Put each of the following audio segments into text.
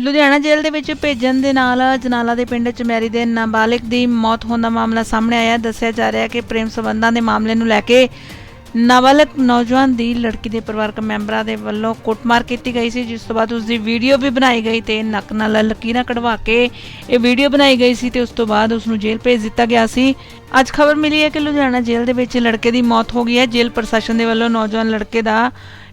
ਲੁਧਿਆਣਾ ਜੇਲ੍ਹ ਦੇ ਵਿੱਚ ਭੇਜਣ ਦੇ ਨਾਲ ਜਨਾਲਾ ਦੇ ਪਿੰਡ ਚਮੈਰੀ ਦੇ ਨਾਬਾਲਿਗ ਦੀ ਮੌਤ ਹੋਣ ਦਾ ਮਾਮਲਾ ਸਾਹਮਣੇ ਆਇਆ। ਦੱਸਿਆ ਜਾ ਰਿਹਾ ਹੈ ਕਿ ਪ੍ਰੇਮ ਸੰਬੰਧਾਂ ਦੇ ਮਾਮਲੇ ਨੂੰ ਲੈ ਕੇ ਨਾਬਾਲਗ ਨੌਜਵਾਨ ਦੀ ਲੜਕੀ ਦੇ ਪਰਿਵਾਰਕ ਮੈਂਬਰਾਂ ਦੇ ਵੱਲੋਂ ਕੁੱਟਮਾਰ ਕੀਤੀ ਗਈ ਸੀ, ਜਿਸ ਤੋਂ ਬਾਅਦ ਉਸ ਦੀ ਵੀਡੀਓ ਵੀ ਬਣਾਈ ਗਈ ਤੇ ਨੱਕ ਨਾਲ ਲਕੀਰਾਂ ਕਢਵਾ ਕੇ ਇਹ ਵੀਡੀਓ ਬਣਾਈ ਗਈ ਸੀ ਤੇ ਉਸ ਤੋਂ ਬਾਅਦ ਉਸ ਨੂੰ ਜੇਲ੍ਹ ਭੇਜ ਦਿੱਤਾ ਗਿਆ ਸੀ। ਅੱਜ ਖਬਰ ਮਿਲੀ ਹੈ ਕਿ ਲੁਧਿਆਣਾ ਜੇਲ੍ਹ ਦੇ ਵਿੱਚ ਲੜਕੇ ਦੀ ਮੌਤ ਹੋ ਗਈ ਹੈ। ਜੇਲ੍ਹ ਪ੍ਰਸ਼ਾਸਨ ਦੇ ਵੱਲੋਂ ਨੌਜਵਾਨ ਲੜਕੇ ਦਾ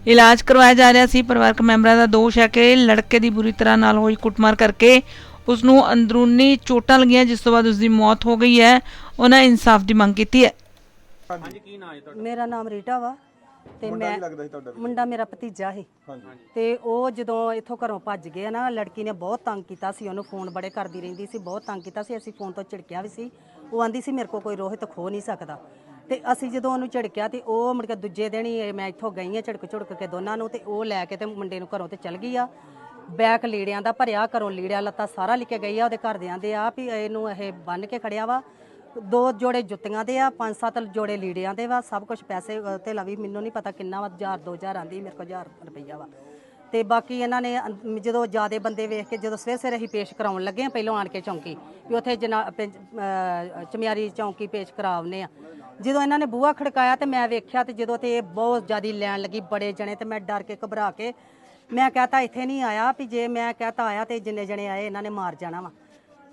ਇਲਾਜ ਕਰਵਾਇਆ ਜਾ ਰਿਹਾ ਸੀ। ਪਰਿਵਾਰਕ ਮੈਂਬਰਾਂ ਦਾ ਦੋਸ਼ ਹੈ ਕਿ ਲੜਕੇ ਦੀ ਬੁਰੀ ਤਰ੍ਹਾਂ ਨਾਲ ਹੋਈ ਕੁੱਟਮਾਰ ਕਰਕੇ ਉਸ ਨੂੰ ਅੰਦਰੂਨੀ ਚੋਟਾਂ ਲੱਗੀਆਂ ਜਿਸ ਤੋਂ ਬਾਅਦ ਉਸ ਦੀ ਮੌਤ ਹੋ ਗਈ ਹੈ। ਉਹਨਾਂ ਇਨਸਾਫ ਦੀ ਮੰਗ ਕੀਤੀ ਹੈ। ਹਾਂਜੀ ਕੀ ਨਾਂ ਹੈ ਤੁਹਾਡਾ? ਮੇਰਾ ਨਾਮ ਰੀਟਾ ਵਾ ਤੇ ਮੈਂ ਲੱਗਦਾ ਸੀ ਤੁਹਾਡਾ? ਮੁੰਡਾ ਮੇਰਾ ਭਤੀਜਾ ਸੀ। ਤੇ ਉਹ ਜਦੋਂ ਇੱਥੋਂ ਘਰੋਂ ਭੱਜ ਗਿਆ ਨਾ ਲੜਕੀ ਨੇ ਬਹੁਤ ਤੰਗ ਕੀਤਾ ਸੀ। ਉਹਨੂੰ ਫੋਨ ਬੜੇ ਕਰਦੀ ਰਹਿੰਦੀ ਸੀ ਬਹੁਤ ਤੰਗ ਕੀਤਾ ਸੀ। ਅਸੀਂ ਫੋਨ ਤੋਂ ਝਿੜਕਿਆ ਵੀ ਸੀ। ਉਹ ਆਂਦੀ ਸੀ ਮੇਰੇ ਕੋਲ ਕੋਈ ਰੋਹਿਤ ਖੋ ਨਹੀਂ ਸਕਦਾ। ਤੇ ਅਸੀਂ ਜਦੋਂ ਉਹਨੂੰ ਝਿੜਕਿਆ ਤੇ ਉਹ ਮੁੜ ਕੇ ਦੂਜੇ ਦਿਨ ਹੀ ਮੈਂ ਇੱਥੋਂ ਗਈ ਆ ਝਿੜਕ ਝੁੜਕ ਕੇ ਦੋਨਾਂ ਨੂੰ ਤੇ ਉਹ ਲੈ ਕੇ ਤੇ ਮੁੰਡੇ ਨੂੰ ਘਰੋਂ ਤੇ ਚਲ ਗਈ ਆ। ਬੈਕ ਲੀੜਿਆਂ ਦਾ ਭਰਿਆ ਘਰੋਂ ਲੀੜਿਆ ਲੱਤਾ ਸਾਰਾ ਲੈ ਕੇ ਗਈ ਆ ਉਹਦੇ ਘਰਦਿਆਂ ਦੇ ਆ ਵੀ ਇਹਨੂੰ ਇਹ ਬੰਨ ਕੇ ਖੜਿਆ ਵਾ। ਦੋ ਜੋੜੇ ਜੁੱਤੀਆਂ ਦੇ ਆ ਪੰਜ ਸੱਤ ਜੋੜੇ ਲੀੜਿਆਂ ਦੇ ਵਾ ਸਭ ਕੁਝ ਪੈਸੇ ਅ, ਤੇ ਲਵੀ ਮੈਨੂੰ ਨਹੀਂ ਪਤਾ ਕਿੰਨਾ ਵਾ 1000 2000 ਆਂਦੀ ਮੇਰੇ ਕੋਲ 1000 ਰੁਪਈਆ ਵਾ। ਤੇ ਬਾਕੀ ਇਹਨਾਂ ਨੇ ਅੰ- ਜਦੋਂ ਜਿਆਦੇ ਬੰਦੇ ਵੇਖ ਕੇ ਜਦੋਂ ਸਵੇਰ ਸਵੇਰੇ ਅਸੀਂ ਪੇਸ਼ ਕਰਾਉਣ ਲੱਗੇ ਆ ਪਹਿਲਾਂ ਆਣ ਕੇ ਚੌਂਕੀ ਵੀ ਉੱਥੇ ਜਨਾ ਪਿੰ- ਅ, ਚਮਿਆਰੀ ਚੌਂਕੀ ਪੇਸ਼ ਕਰਾਉਨੇ ਆ। ਜਦੋਂ ਇਹਨਾਂ ਨੇ ਬੂਹਾ ਖੜਕਾਇਆ ਤੇ ਮੈਂ ਵੇਖਿਆ ਤੇ ਜਦੋਂ ਤੇ ਇਹ ਬਹੁਤ ਜ਼ਿਆਦੀ ਲੈਣ ਲੱਗੀ ਬੜੇ ਜਣੇ ਤੇ ਮੈਂ ਡਰ ਕੇ ਘਬਰਾ ਕੇ ਮੈਂ ਕਹਤਾ ਇੱਥੇ ਨਹੀਂ ਆਇਆ ਵੀ ਜੇ ਮੈਂ ਕਹਤਾ ਆਇਆ ਤੇ ਜਿੰਨੇ ਜਣੇ ਆਏ ਇਹਨਾਂ ਨੇ ਮਾਰ ਜਾਣਾ ਵਾ।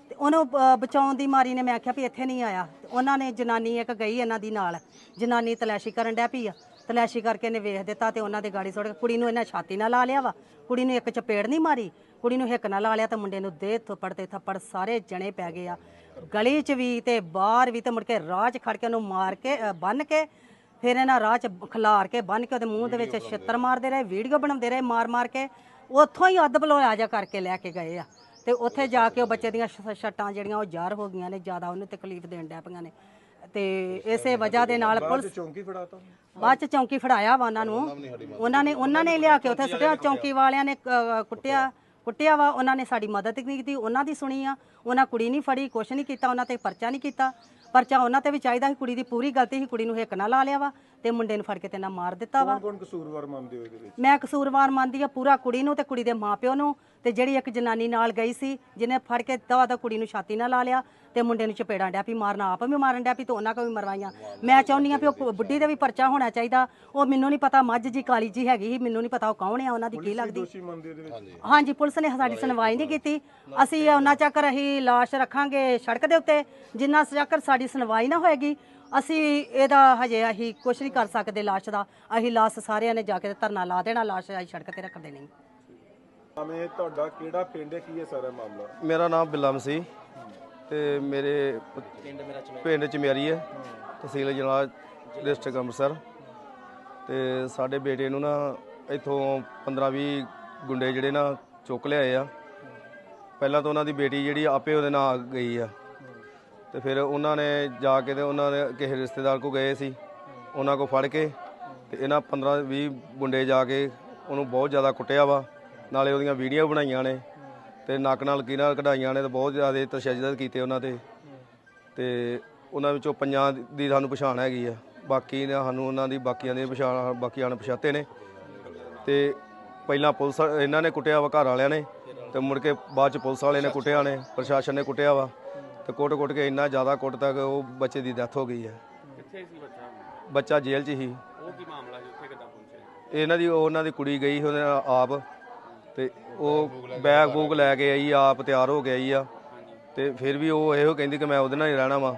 ਤੇ ਉਹਨੂੰ ਅ, ਬਚਾਉਣ ਦੀ ਮਾਰੀ ਨੇ ਮੈਂ ਆਖਿਆ ਵੀ ਇੱਥੇ ਨਹੀਂ ਆਇਆ। ਤੇ ਉਹਨਾਂ ਨੇ ਜਨਾਨੀ ਇੱਕ ਗਈ ਇਹਨਾਂ ਦੀ ਨਾਲ ਜਨਾਨੀ ਤਲਾਸ਼ੀ ਕਰਨ ਡੈ ਪਈ ਆ। ਤਲਾਸ਼ੀ ਕਰਕੇ ਨੇ ਵੇਖ ਦਿੱਤਾ ਤੇ ਉਹਨਾਂ ਦੇ ਗਾੜੀ ਸੁੱਟ ਕੇ ਕੁੜੀ ਨੂੰ ਇਹਨਾਂ ਛਾਤੀ ਨਾਲ ਲਾ ਲਿਆ ਵਾ। ਕੁੜੀ ਨੂੰ ਇੱਕ ਚਪੇੜ ਨਹੀਂ ਮਾਰੀ ਕੁੜੀ ਨੂੰ ਹਿੱਕ ਨਾਲ ਲਾ ਲਿਆ ਤੇ ਮੁੰਡੇ ਨੂੰ ਦੇ ਥੱਪੜ ਤੇ ਥੱਪੜ ਸਾਰੇ ਜਣੇ ਪੈ ਗਏ ਆ। ਗਲੀ 'ਚ ਵੀ ਤੇ ਬਾਹਰ ਵੀ ਤੇ ਮੁੜ ਕੇ ਰਾਹ 'ਚ ਖੜ ਕੇ ਉਹਨੂੰ ਮਾਰ ਕੇ ਅ, ਬੰਨ ਕੇ ਫਿਰ ਇਹਨਾਂ ਰਾਹ 'ਚ ਖਿਲਾਰ ਕੇ ਬੰਨ ਕੇ ਉਹਦੇ ਮੂੰਹ ਦੇ ਵਿੱਚ ਛਿੱਤਰ ਮਾਰਦੇ ਰਹੇ ਵੀਡੀਓ ਬਣਾਉਂਦੇ ਰਹੇ ਮਾਰ ਮਾਰ ਕੇ ਉੱਥੋਂ ਹੀ ਅੱਧ ਬਲੋਇਆ ਜਾ ਕਰਕੇ ਲੈ ਕੇ ਗਏ ਆ। ਤੇ ਉੱਥੇ ਜਾ ਕੇ ਉਹ ਬੱਚੇ ਦੀਆਂ ਸ਼- ਜਿਹੜੀਆਂ ਉਹ ਜ਼ਾਰ ਹੋ ਗਈਆਂ ਨੇ ਜ਼ਿਆਦਾ ਉਹਨੂੰ ਤਕਲੀਫ ਦੇਣ ਡੈ ਪਈਆਂ ਨੇ। ਤੇ ਇਸੇ ਵਜ੍ਹਾ ਦੇ ਨਾਲ ਪੁਲਿਸ ਚੌਂਕੀ ਫੜਾਤਾ? ਬਾਅਦ ਚ ਚੌਂਕੀ ਫੜਾਇਆ ਵਾ ਉਹਨਾਂ ਨੂੰ। ਉਹਨਾਂ ਨੇ ਉਹਨਾਂ ਨੇ ਲਿਆ ਕੇ ਉੱਥੇ ਸੁੱਟਿਆ। ਚੌਂਕੀ ਵਾਲਿਆਂ ਨੇ ਅ, ਕੁੱਟਿਆ। ਕੁੱਟਿਆ ਵਾ। ਉਹਨਾਂ ਨੇ ਸਾਡੀ ਮਦਦ ਨਹੀਂ ਕੀਤੀ। ਉਹਨਾਂ ਦੀ ਸੁਣੀ ਆ। ਉਹਨਾਂ ਕੁੜੀ ਨਹੀਂ ਫੜੀ ਕੁਛ ਨਹੀਂ ਕੀਤਾ। ਉਹਨਾਂ ਤੇ ਪਰਚਾ ਨਹੀਂ ਕੀਤਾ। ਪਰਚਾ ਉਹਨਾਂ ਤੇ ਵੀ ਚਾਹੀਦਾ ਸੀ। ਕੁੜੀ ਦੀ ਪੂਰੀ ਗਲਤੀ ਸੀ। ਕੁੜੀ ਨੂੰ ਹਿੱਕ ਨਾਲ ਲਾ ਲਿਆ ਵਾ ਤੇ ਮੁੰਡੇ ਨੂੰ ਫੜ ਕੇ ਤੇ ਨਾਲ ਮਾਰ ਦਿੱਤਾ ਵਾ। ਕੌਣ ਕਸੂਰਵਾਰ ਮੰਨਦੇ ਹੋ ਇਹਦੇ ਵਿੱਚ? ਮੈਂ ਕਸੂਰਵਾਰ ਮੰਨਦੀ ਆ ਪੂਰਾ ਕੁੜੀ ਨੂੰ ਤੇ ਕੁੜੀ ਦੇ ਮਾਪਿਓ ਨੂੰ ਤੇ ਜਿਹੜੀ ਇੱਕ ਜਨਾਨੀ ਨਾਲ ਗਈ ਸੀ ਜਿਹਨੇ ਫੜ ਕੇ ਦਵਾ ਦਾ ਕੁੜੀ ਨੂੰ ਛਾਤੀ ਨਾਲ ਲਾ ਲਿਆ। ਤੇ ਮੁੰਡੇ ਨੂੰ ਚਪੇੜਾਂ ਡਿਆ ਪੀ ਮਾਰਨਾ ਆਪ ਵੀ ਮਾਰਨ ਡਿਆ ਪੀ ਤੇ ਉਹਨਾਂ ਕੋ ਵੀ ਮਰਵਾਈਆਂ। ਮੈਂ ਚਾਹੁੰਦੀ ਆ ਵੀ ਉਹ ਬੁੱਢੀ ਦੇ ਵੀ ਪਰਚਾ ਹੋਣਾ ਚਾਹੀਦਾ। ਉਹ ਮੈਨੂੰ ਨਹੀਂ ਪਤਾ ਮੱਝ ਜੀ ਕਾਲੀ ਜੀ ਹੈਗੀ ਸੀ ਮੈਨੂੰ ਨਹੀਂ ਪਤਾ ਉਹ ਕੌਣ ਆ ਉਹਨਾਂ ਦੀ ਕੀ ਲੱਗਦੀ। ਹਾਂਜੀ। ਪੁਲਿਸ ਨੇ ਸਾਡੀ ਸੁਣਵਾਈ ਨਹੀਂ ਕੀਤੀ। ਅਸੀਂ ਉਹਨਾਂ ਚੱਕਰ ਅਸੀਂ ਲਾਸ਼ ਰੱਖਾਂਗੇ ਸੜਕ ਦੇ ਉੱਤੇ। ਜਿੰਨਾ ਚੱਕਰ ਸਾਡੀ ਸੁਣਵਾਈ ਨਾ ਹੋਏਗੀ ਅਸੀਂ ਇਹਦਾ ਹਜੇ ਅਸੀਂ ਕੁਝ ਨਹੀਂ ਕਰ ਸਕਦੇ ਲਾਸ਼ ਦਾ। ਅਸੀਂ ਲਾਸ਼ ਸਾਰਿਆਂ ਨੇ ਜਾ ਕੇ ਧਰਨਾ ਲਾ ਦੇਣਾ ਲਾਸ਼ ਅਸੀਂ ਸੜਕ ਤੇ ਰੱਖ ਦੇਣੀ ਆਵੇਂ ਤੁਹਾਡਾ ਕਿਹੜਾ ਪਿੰਡ ਹੈ ਕੀ ਹੈ ਸਾਰਾ ਮਾਮਲਾ? ਮੇਰਾ ਨਾਮ ਬਿਲਮ ਸੀ। ਤੇ ਮੇਰੇ ਪਿੰਡ ਚ ਮੇਰੀ ਹੈ ਤਹਿਸੀਲ ਜਨਾਲਾ ਡਿਸਟ੍ਰਿਕਟ ਅੰਮ੍ਰਿਤਸਰ। ਤੇ ਸਾਡੇ ਬੇਟੇ ਨੂੰ ਨਾ ਇੱਥੋਂ 15-20 ਗੁੰਡੇ ਜਿਹੜੇ ਨਾ ਚੁੱਕ ਲਿਆਏ ਆ। ਪਹਿਲਾਂ ਤਾਂ ਉਹਨਾਂ ਦੀ ਬੇਟੀ ਜਿਹੜੀ ਆਪੇ ਉਹਦੇ ਨਾਲ ਗਈ ਆ। ਤੇ ਫਿਰ ਉਹਨਾਂ ਨੇ ਜਾ ਕੇ ਤੇ ਉਹਨਾਂ ਨੇ ਕਿਸੇ ਰਿਸ਼ਤੇਦਾਰ ਕੋ ਗਏ ਸੀ। ਉਹਨਾਂ ਕੋ ਫੜ ਕੇ ਤੇ ਇਹਨਾਂ 15-20 ਗੁੰਡੇ ਜਾ ਕੇ ਉਹਨੂੰ ਬਹੁਤ ਜ਼ਿਆਦਾ ਕੁੱਟਿਆ ਵਾ। ਨਾਲੇ ਉਹਦੀਆਂ ਵੀਡੀਓ ਬਣਾਈਆਂ ਨੇ। ਤੇ ਨੱਕ ਨਾਲ ਲਕੀਰਾਂ ਕਢਾਈਆਂ ਨੇ ਤੇ ਬਹੁਤ ਜ਼ਿਆਦਾ ਤਸ਼ੱਦਦ ਕੀਤੇ ਉਹਨਾਂ ਤੇ। ਤੇ ਉਹਨਾਂ ਵਿੱਚੋਂ ਪੰਜਾਂ ਦੀ ਸਾਨੂੰ ਪਛਾਣ ਹੈਗੀ ਆ। ਬਾਕੀ ਨੇ ਸਾਨੂੰ ਉਹਨਾਂ ਦੀ ਬਾਕੀਆਂ ਦੀ ਪਛਾਣ ਬਾਕੀ ਅਣਪਛਾਤੇ ਨੇ। ਤੇ ਪਹਿਲਾਂ ਪੁਲਿਸ ਇਹਨਾਂ ਨੇ ਕੁੱਟਿਆ ਵਾ ਘਰ ਵਾਲਿਆਂ ਨੇ। ਤੇ ਮੁੜ ਕੇ ਬਾਅਦ ਚ ਪੁਲਿਸ ਵਾਲੇ ਨੇ ਕੁੱਟਿਆ ਨੇ ਪ੍ਰਸ਼ਾਸਨ ਨੇ ਕੁੱਟਿਆ ਵਾ। ਤੇ ਕੁੱਟ-ਕੁੱਟ ਕੇ ਇੰਨਾ ਜ਼ਿਆਦਾ ਕੁੱਟ ਤੱਕ ਉਹ ਬੱਚੇ ਦੀ ਡੈਥ ਹੋ ਗਈ ਹੈ ਕਿੱਥੇ ਸੀ ਬੱਚਾ? ਬੱਚਾ ਜੇਲ੍ਹ 'ਚ ਹੀ। ਉਹ ਕੀ ਮਾਮਲਾ ਸੀ? ਉੱਥੇ ਕਿੱਦਾਂ ਪਹੁੰਚੇ ਇਹਨਾਂ ਦੀ ਉਹਨਾਂ ਦੀ ਕੁੜੀ ਗਈ ਉਹਦੇ ਨਾਲ ਆਪ। ਤੇ ਉਹ ਬੈਗ ਬੂਗ ਲੈ ਕੇ ਆਈ ਆਪ ਤਿਆਰ ਹੋ ਕੇ ਆਈ ਆ। ਤੇ ਫਿਰ ਵੀ ਉਹ ਇਹੋ ਕਹਿੰਦੀ ਕਿ ਮੈਂ ਉਹਦੇ ਨਾਲ ਹੀ ਰਹਿਣਾ ਵਾ।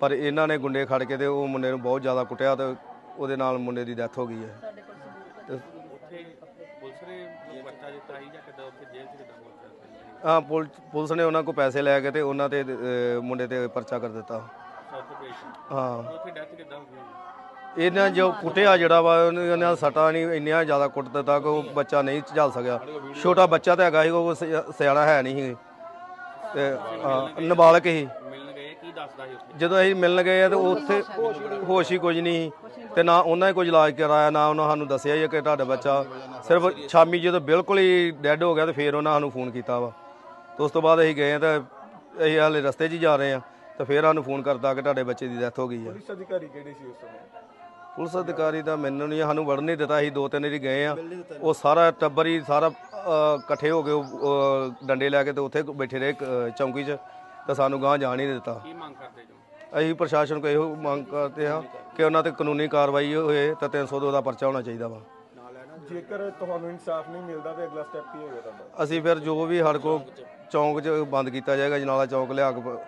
ਪਰ ਇਹਨਾਂ ਨੇ ਗੁੰਡੇ ਖੜ ਕੇ ਤੇ ਉਹ ਮੁੰਡੇ ਨੂੰ ਬਹੁਤ ਜ਼ਿਆਦਾ ਕੁੱਟਿਆ ਤੇ ਉਹਦੇ ਨਾਲ ਮੁੰਡੇ ਦੀ ਡੈਥ ਹੋ ਗਈ ਹੈ। ਉੱਥੇ ਪੁਲਿਸ ਨੇ ਬੱਚਾ ਦਿੱਤਾ ਸੀ ਜਾਂ ਕਿੱਦਾਂ ਉੱਥੇ ਜੇਲ੍ਹ 'ਚ ਕਿੱਦਾਂ ਪਹੁੰਚਿਆ ਆ ਪੁਲਿਸ ਨੇ ਉਹਨਾਂ ਕੋਲ ਪੈਸੇ ਲੈ ਕੇ ਤੇ ਉਹਨਾਂ ਤੇ ਮੁੰਡੇ ਤੇ ਪਰਚਾ ਕਰ ਦਿੱਤਾ। ਹਾਂ। ਉੱਥੇ ਡੈਥ ਕਿੱਦਾਂ ਹੋ ਗਈ ਇਹਨਾਂ ਜੋ ਕੁੱਟਿਆ ਜਿਹੜਾ ਵਾ ਉਹਨੇ ਉਹਨਾਂ ਸੱਟਾਂ ਨਹੀਂ ਇੰਨੀਆਂ ਜ਼ਿਆਦਾ ਕੁੱਟ ਦਿੱਤਾ ਕਿ ਉਹ ਬੱਚਾ ਨਹੀਂ ਝੱਲ ਸਕਿਆ। ਛੋਟਾ ਬੱਚਾ ਤਾਂ ਹੈਗਾ ਸੀ ਉਹ ਸਿ- ਸਿਆਣਾ ਹੈ ਨਹੀਂ ਸੀ। ਤੇ ਹਾਂ, ਨਾਬਾਲਗ ਸੀ। ਮਿਲਣ ਗਏ ਕੀ ਦੱਸਦਾ ਸੀ ਉੱਥੇ ਜਦੋਂ ਅਸੀਂ ਮਿਲਣ ਗਏ ਆ ਤੇ ਉੱਥੇ ਹੋਸ਼ ਹੀ ਕੁਝ ਨਹੀਂ ਸੀ। ਤੇ ਨਾ ਉਹਨਾਂ ਨੇ ਕੁਝ ਇਲਾਜ ਕਰਾਇਆ ਨਾ ਉਹਨਾਂ ਸਾਨੂੰ ਦੱਸਿਆ ਹੀ ਕਿ ਤੁਹਾਡਾ ਬੱਚਾ ਸਿਰਫ ਸ਼ਾਮੀ ਜਦੋਂ ਬਿਲਕੁਲ ਹੀ ਡੈੱਡ ਹੋ ਗਿਆ ਤੇ ਫਿਰ ਉਹਨਾਂ ਸਾਨੂੰ ਫੋਨ ਕੀਤਾ ਵਾ। ਤੇ ਉਸ ਤੋਂ ਬਾਅਦ ਅਸੀਂ ਗਏ ਆ ਤਾਂ ਅਸੀਂ ਹਾਲੇ ਰਸਤੇ 'ਚ ਹੀ ਜਾ ਰਹੇ ਆ। ਤਾਂ ਫਿਰ ਸਾਨੂੰ ਫੋਨ ਕਰਤਾ ਕਿ ਤੁਹਾਡੇ ਬੱਚੇ ਦੀ ਡੈਥ ਹੋ ਗਈ ਆ। ਪੁਲਿਸ ਅਧਿਕਾਰੀ ਕਿਹੜੇ ਸੀ ਉਸ ਸਮੇਂ? ਪੁਲਿਸ ਅਧਿਕਾਰੀ ਦਾ ਮੈਨੂੰ ਨਹੀਂ ਸਾਨੂੰ ਵੜਨ ਨਹੀਂ ਦਿੱਤਾ ਅਸੀਂ ਦੋ ਤਿੰਨ ਵਾਰੀ ਗਏ ਆ ਉਹ ਸਾਰਾ ਟੱਬਰ ਹੀ ਸਾਰਾ ਅ, ਇਕੱਠੇ ਹੋ ਕੇ ਉਹ, ਅ, ਡੰਡੇ ਲੈ ਕੇ ਤੇ ਉੱਥੇ ਬੈਠੇ ਰਹੇ ਅ, ਚੌਂਕੀ 'ਚ। ਤਾਂ ਸਾਨੂੰ ਗਾਂ ਜਾਣ ਹੀ ਨਹੀਂ ਦਿੱਤਾ। ਕੀ ਮੰਗ ਕਰਦੇ ਜੋ? ਅਸੀਂ ਪ੍ਰਸ਼ਾਸਨ ਕੋਲ ਇਹੋ ਮੰਗ ਕਰਦੇ ਹਾਂ ਕਿ ਉਹਨਾਂ ਤੇ ਕਾਨੂੰਨੀ ਕਾਰਵਾਈ ਹੋਏ ਤਾਂ 302 ਦਾ ਪਰਚਾ ਹੋਣਾ ਚਾਹੀਦਾ ਵਾ। ਜੇਕਰ ਤੁਹਾਨੂੰ ਇਨਸਾਫ ਨਹੀਂ ਮਿਲਦਾ ਤੇ ਅਗਲਾ ਸਟੈਪ ਕੀ ਹੋਏਗਾ ਤੁਹਾਡਾ? ਅਸੀਂ ਫਿਰ ਜੋ ਵੀ ਸਾਡੇ ਕੋਲ ਚੌਂਕ 'ਚ ਬੰਦ ਕੀਤਾ ਜਾਏਗਾ ਜਨਾਲਾ ਚੌਂਕ ਲਿਆ ਕੇ ਪ-